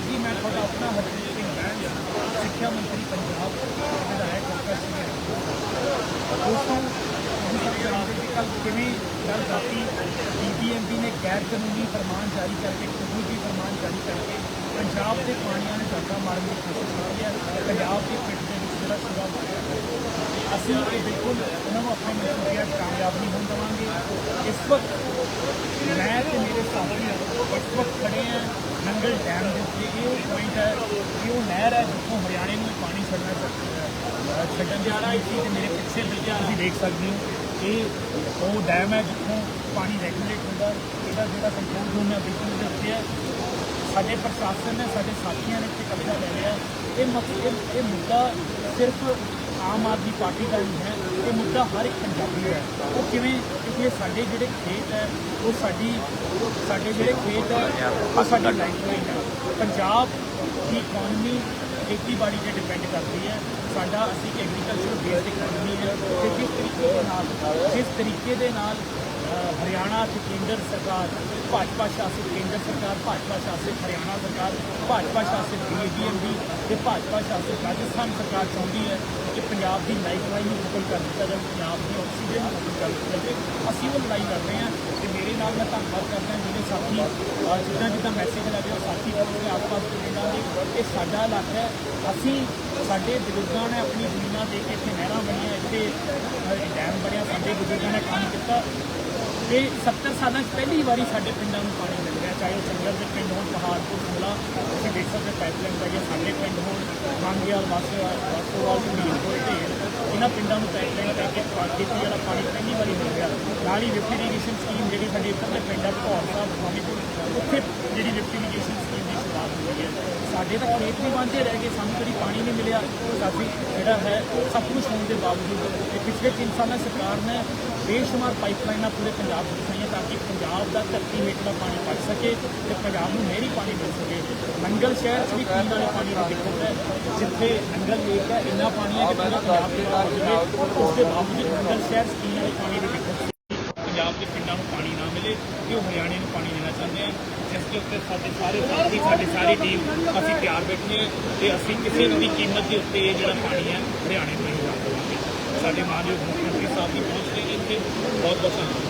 ਅਕਾਲ ਜੀ ਮੈਂ ਤੁਹਾਡਾ ਆਪਣਾ ਹਰਜੀਤ ਸਿੰਘ ਬੈਂਸ ਸਿੱਖਿਆ ਮੰਤਰੀ ਪੰਜਾਬ ਵਿਧਾਇਕ ਡਾਕਟਰ ਸਿੰਘ ਦੋਸਤੋਂ ਤੁਸੀਂ ਸਭ ਜਾਣਦੇ ਕਿ ਕੱਲ ਕਿਵੇਂ ਕੱਲ ਰਾਤੀ ਬੀਬੀਐਮਬੀ ਨੇ ਗੈਰ ਕਾਨੂੰਨੀ ਫਰਮਾਨ ਜਾਰੀ ਕਰਕੇ ਖੁਦਮੁਖੀ ਫਰਮਾਨ ਜਾਰੀ ਕਰਕੇ ਪੰਜਾਬ ਦੇ ਪਾਣੀਆਂ ਨੇ ਝਾਕਾ ਮਾਰਨ ਦੀ ਕੋਸ਼ਿਸ਼ ਕੀਤੀ ਹੈ ਪੰਜਾਬ ਦੀ ਪਿੱਠ ਦੇ ਵਿੱਚ ਜਿਹੜਾ ਸੁਰਾ ਮਾਰਿਆ ਅਸੀਂ ਇਹ ਬਿਲਕੁਲ ਉਹਨਾਂ ਨੂੰ ਆਪਣੇ ਮਨਸੂਬਿਆਂ 'ਚ ਕਾਮਯਾਬ ਨਹੀਂ ਹੋਣ ਦੇਵਾਂਗੇ ਇਸ ਵਕਤ ਮੈਂ ਤੇ ਮੇਰੇ ਸਾਥੀ ਇਸ ਖੜੇ ਆ ਨੰਗਲ ਡੈਮ ਦੇ ਉੱਤੇ। ਇਹ ਪੁਆਇੰਟ ਹੈ ਕਿ ਉਹ ਨਹਿਰ ਹੈ ਜਿੱਥੋਂ ਹਰਿਆਣੇ ਨੂੰ ਪਾਣੀ ਛੱਡਣਾ ਚਾਹੀਦਾ ਜਾ ਰਿਹਾ ਜਾਣਾ ਸੀ ਮੇਰੇ ਪਿੱਛੇ ਬਿਲਕੁਲ ਤੁਸੀਂ ਦੇਖ ਸਕਦੇ ਹੋ ਇਹ ਉਹ ਡੈਮ ਹੈ ਜਿੱਥੋਂ ਪਾਣੀ ਰੈਗੂਲੇਟ ਹੁੰਦਾ ਇਹਦਾ ਜਿਹੜਾ ਕੰਟਰੋਲ ਰੂਮ ਹੈ ਬਿਲਕੁਲ ਦੇ ਉੱਤੇ ਹੈ। ਸਾਡੇ ਪ੍ਰਸ਼ਾਸਨ ਨੇ, ਸਾਡੇ ਸਾਥੀਆਂ ਨੇ ਇੱਥੇ ਕਬਜ਼ਾ ਲੈ ਲਿਆ। ਇਹ ਮਕ- ਇਹ ਮੁੱਦਾ ਸਿਰਫ ਆਮ ਆਦਮੀ ਪਾਰਟੀ ਦਾ ਨਹੀਂ ਹੈ ਇਹ ਮੁੱਦਾ ਹਰ ਇੱਕ ਪੰਜਾਬੀ ਦਾ ਹੈ। ਉਹ ਕਿਵੇਂ ਕਿਉਂਕਿ ਇਹ ਸਾਡੇ ਜਿਹੜੇ ਖੇਤ ਹੈ, ਉਹ ਸਾਡੀ ਸਾਡੇ ਜਿਹੜੇ ਖੇਤ ਹੈ, ਉਹ ਸਾਡੀ ਲਾਈਫਲਾਈਨ ਹੈ। ਪੰਜਾਬ ਦੀ ਇਕਨੋਮੀ ਖੇਤੀਬਾੜੀ ਤੇ ਡਿਪੈਂਡ ਕਰਦੀ ਹੈ। ਸਾਡਾ ਅਸੀਂ ਐਗਰੀਕਲਚਰ ਬੇਸਡ ਇਕਨੋਮੀ ਹੈ ਤੇ ਜਿਸ ਤਰੀਕੇ ਦੇ ਨਾਲ, ਜਿਸ ਤਰੀਕੇ ਦੇ ਨਾਲ ਹਰਿਆਣਾ ਤੇ ਕੇਂਦਰ ਸਰਕਾਰ, ਭਾਜਪਾ ਸ਼ਾਸਿਤ ਕੇਂਦਰ ਸਰਕਾਰ, ਭਾਜਪਾ ਸ਼ਾਸਿਤ ਹਰਿਆਣਾ ਸਰਕਾਰ, ਭਾਜਪਾ ਸ਼ਾਸਿਤ ਬੀਜੇਪੀ ਤੇ ਭਾਜਪਾ ਸ਼ਾਸਿਤ ਰਾਜਸਥਾਨ ਸਰਕਾਰ ਚਾਹੁੰਦੀ ਹੈ ਕਿ ਪੰਜਾਬ ਦੀ ਲਾਈਫਲਾਈਨ ਨੂੰ ਖਤਮ ਕਰ ਦਿੱਤਾ ਜਾਵੇ, ਪੰਜਾਬ ਦੀ ਆਕਸੀਜਨ ਨੂੰ ਖਤਮ ਕਰ ਦਿੱਤਾ ਜਾਵੇ। ਅਸੀਂ ਉਹ ਲੜਾਈ ਲੜ ਰਹੇ ਹਾਂ ਤੇ ਮੇਰੇ ਨਾਲ ਮੈਂ ਧੰਨਵਾਦ ਕਰਦਾ ਮੇਰੇ ਸਾਥੀ ਜਿੱਦਾਂ ਜਿੱਦਾਂ ਮੈਸੇਜ ਲੱਗੇ ਉਹ ਸਾਥੀ ਆਪਣੇ ਆਸ-ਪਾਸ ਪਿੰਡਾਂ ਦੇ ਇਹ ਸਾਡਾ ਇਲਾਕਾ ਹੈ। ਅਸੀਂ ਸਾਡੇ ਬਜ਼ੁਰਗਾਂ ਨੇ ਆਪਣੀ ਜ਼ਮੀਨਾਂ ਦੇ ਕੇ ਇੱਥੇ ਨਹਿਰਾਂ ਬਣੀਆਂ, ਇੱਥੇ ਡੈਮ ਬਣਿਆ, ਸਾਡੇ ਬਜ਼ੁਰਗਾਂ ਨੇ ਕੰਮ ਕੀਤਾ। ਤੇ 70 ਸਾਲਾਂ 'ਚ ਪਹਿਲੀ ਵਾਰੀ ਸਾਡੇ ਪਿੰਡਾਂ ਨੂੰ ਪਾਣੀ ਮਿਲ ਰਿਹਾ ਚਾਹੇ ਉਹ ਚੰਗਲ ਦੇ ਪਿੰਡ ਹੋਣ ਪਹਾੜਪੁਰ ਸ਼ਿਮਲਾ ਤੁਸੀਂ ਦੇਖ ਸਕਦੇ ਪਾਈਪਲਾਈਨ ਪਾਈਏ ਸਾਡੇ ਪਿੰਡ ਹੋਣ, ਮੰਗਿਆਲ, ਵਾਸੋਵਾਲ ਵਾਸੋਵਾਲ ਢੀਲਪੁਰ ਢੇਰ, ਇਹਨਾਂ ਪਿੰਡਾਂ ਨੂੰ ਪਾਈਪਲਾਈਨ ਕਰਕੇ ਪਾ- ਖੇਤੀ ਵਾਲਾ ਪਾਣੀ ਪਹਿਲੀ ਵਾਰੀ ਮਿਲ ਗਿਆ। ਨਾਲ ਹੀ ਲਿਫਟ ਇਰੀਗੇਸ਼ਨ ਸਕੀਮ ਜਿਹੜੀ ਸਾਡੇ ਇੱਧਰਲੇ ਪਿੰਡਾਂ ਭੌਰ ਸਾਹਿਬ ਸਵਾਮੀਪੁਰ ਉੱਥੇ ਜਿਹੜੀ ਲਿਫਟ ਇਰੀਗੇਸ਼ਨ ਸਕੀਮ ਸਾਡੇ ਤਾਂ ਖੇਤ ਵੀ ਵਾਂਝੇ ਰਹਿ ਗਏ, ਸਾਨੂੰ ਕਦੀ ਪਾਣੀ ਨਹੀਂ ਮਿਲਿਆ। ਸਾਡੀ ਜਿਹੜਾ ਹੈ, ਸਭ ਕੁਝ ਹੋਣ ਦੇ ਬਾਵਜੂਦ ਇਹ ਪਿਛਲੇ 3 ਸਾਲਾਂ ਸਰਕਾਰ ਨੇ ਬੇਸ਼ੁਮਾਰ ਪਾਈਪਲਾਈਨਾਂ ਪੂਰੇ ਪੰਜਾਬ ਵਿੱਚ ਵਿਛਾਈਆਂ ਤਾਂ ਕਿ ਪੰਜਾਬ ਦਾ ਧਰਤੀ ਹੇਠਲਾ ਪਾਣੀ ਪੱਟ ਸਕੇ ਤੇ ਪੰਜਾਬ ਨੂੰ ਨਹਿਰੀ ਪਾਣੀ ਮਿਲ ਸਕੇ। ਨੰਗਲ ਸ਼ਹਿਰ 'ਚ ਵੀ ਪੀਣ ਵਾਲੇ ਪਾਣੀ ਦੀ ਦਿੱਕਤ ਹੈ, ਜਿੱਥੇ ਨੰਗਲ ਲੇਕ ਹੈ, ਇੰਨਾ ਪਾਣੀ ਹੈ ਕਿ ਪੂਰਾ ਪੰਜਾਬ ਦੇ ਨਾਲ ਉਸ ਦੇ ਬਾਵਜੂਦ ਨੰਗਲ ਸ਼ਹਿਰ 'ਚ ਪੀਣ ਵਾਲੇ ਪਾਣੀ ਦੀ ਦਿੱਕਤ ਪੰਜਾਬ ਦੇ ਪਿੰਡਾਂ ਨੂੰ ਪਾਣੀ ਨਾ ਮਿਲੇ ਕਿ ਉਹ ਹਰਿਆਣੇ ਨੂੰ ਪਾਣੀ ਦੇਣਾ ਚਾਹੁੰਦੇ ਆ ਜਿਸ ਦੇ ਉੱਤੇ ਸਾਡੇ ਸਾਰੇ ਸਾਥੀ, ਸਾਡੀ ਸਾਰੀ ਟੀਮ ਅਸੀਂ ਤਿਆਰ ਬੈਠੇ ਹਾਂ ਤੇ ਅਸੀਂ ਕਿਸੇ ਵੀ ਕੀਮਤ ਦੇ ਉੱਤੇ ਇਹ ਜਿਹੜਾ ਪਾਣੀ ਹੈ, ਹਰਿਆਣੇ ਨੂੰ ਨਹੀਂ ਜਾਣ ਦੇਵਾਂਗੇ ਸਾਡੇ ਮਾਨਯੋਗ ਮੁੱਖ ਮੰਤਰੀ ਸਾਹਿਬ ਦੀ ਪਹੁੰਚ ਲਈ ਇੱਥੇ। ਬਹੁਤ ਬਹੁਤ ਧੰਨਵਾਦ।